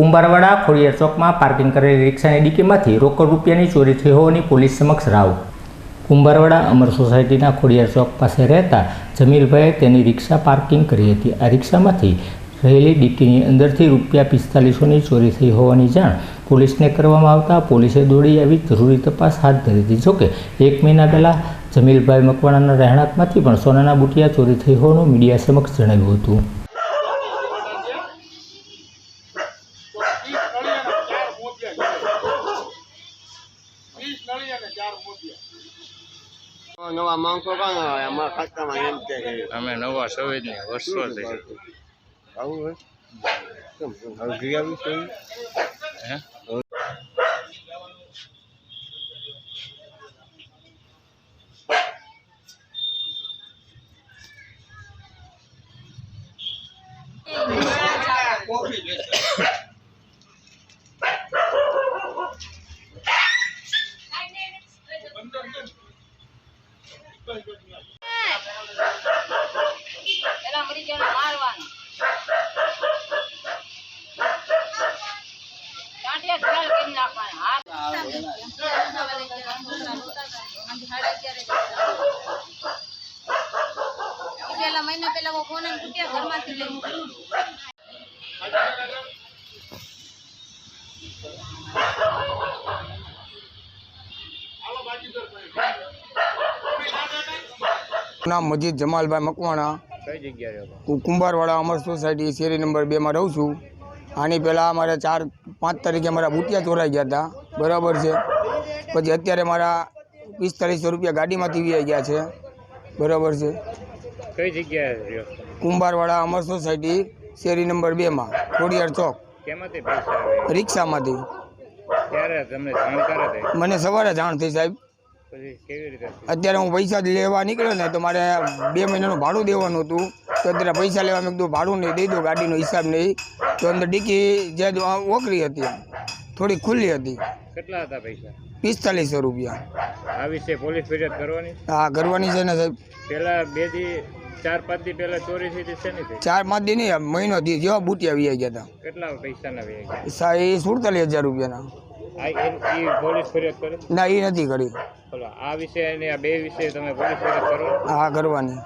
કુંભારવાડા ખોડિયાર ચોકમાં પાર્કિંગ કરેલી રિક્ષાની ડીકીમાંથી રોકડ રૂપિયાની ચોરી થઈ હોવાની પોલીસ સમક્ષ રાવ. કુંભારવાડા અમર સોસાયટીના ખોડિયાર ચોક પાસે રહેતા જમીલભાઈએ તેની રિક્ષા પાર્કિંગ કરી હતી. આ રિક્ષામાંથી રહેલી ડીકીની અંદરથી રૂપિયા પિસ્તાલીસોની ચોરી થઈ હોવાની જાણ પોલીસને કરવામાં આવતા પોલીસે દોડી આવી જરૂરી તપાસ હાથ ધરી હતી. જોકે, એક મહિના પહેલાં જમીલભાઈ મકવાણાના રહેણાંકમાંથી પણ સોનાના બુટિયા ચોરી થઈ હોવાનું મીડિયા સમક્ષ જણાવ્યું હતું ત્રીસ નળી અને ચાર મોતિયા નવા માણસો કાં આવે? અમારા ખાતામાં એમ કે અમે નવા સવેદની વર્ષો થઈ આવું હોય? કેમ? કેમ? હવે ઘી આવી છે હે? પેલા ગયો મારવાનો. પેલા મહિના પેલા હું ફોન કુટ્યા ઘરમાંથી લઈ નામ મજીદ જમાલભાઈ મકવાણા. કઈ હું કુંભારવાડા અમર સોસાયટી શેરી નંબર બેમાં રહું છું. આની પહેલાં અમારે ચાર પાંચ તારીખે મારા બુટિયા ચોરાઈ ગયા હતા બરાબર છે. પછી અત્યારે મારા પિસ્તાલીસો રૂપિયા ગાડીમાંથી વી ગયા છે. બરાબર છે. કઈ જગ્યાએ કુંભારવાડા અમર સોસાયટી શેરી નંબર બેમાં ખોડિયાર ચોક. કેમાંથી રિક્ષામાંથી. ક્યારે? તમને જાણકાર મને સવારે જાણ થઈ સાહેબ? અત્યારે હું પૈસા લેવા નીકળ્યો ને તો મારે બે મહિનાનું ભાડું દેવાનું હતું. તો અત્યારે પૈસા લેવા મેં કીધું ભાડું નહીં દઈ દો ગાડીનો હિસાબ નહીં. તો અંદર ડીકી જે ઓકરી હતી થોડી ખુલ્લી હતી. કેટલા હતા પૈસા? પિસ્તાલીસો રૂપિયા. આ વિશે પોલીસ ફરિયાદ કરવાની? હા કરવાની છે ને સાહેબ. પેલા બેથી ચાર પાંચ દી પહેલા ચોરી થઈ છે ચાર પાંચ દી નહીં મહિનો થી જેવા બુટિયા વી ગયા હતા. કેટલા પૈસાના વે ગયા? સા એ સુડતાલીસ હજાર રૂપિયાના. પોલીસ ફરિયાદ કરે? ના એ નથી કરી. આ વિશે અને આ બે વિશે તમે પોલીસ ફરિયાદ કરો? હા કરવાની.